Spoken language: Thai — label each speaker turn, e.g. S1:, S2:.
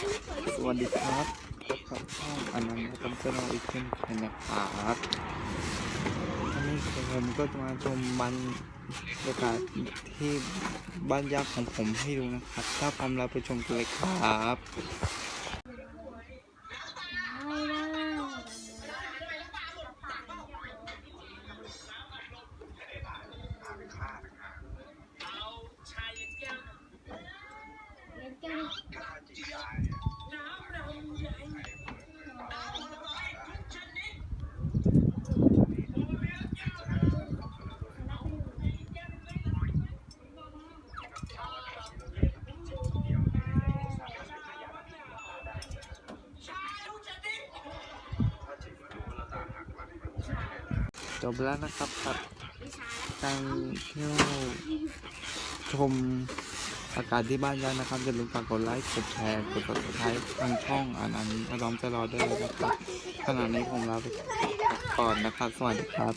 S1: สวัสดีครับพบกับช่องอนันต์ตั้งเจ้าอีกเช่นเคยนะครับวันนี้ผมก็จะมาชมบรรยากาศที่บ้านยักษ์ของผมให้ดูนะครับ ถ้าพร้อมแล้วไปชมกันเลยครับ จบแล้วนะครับกับการเที่ยวชมอากาศที่บ้านยักษ์นะครับอย่าลืมฝากกดไลค์กดแชร์กด subscribe ทางช่องอันนั้นอารอมจะรอได้วยนะครับขณะนี้ผมลาไปก่อนนะครับ สวัสดีครับ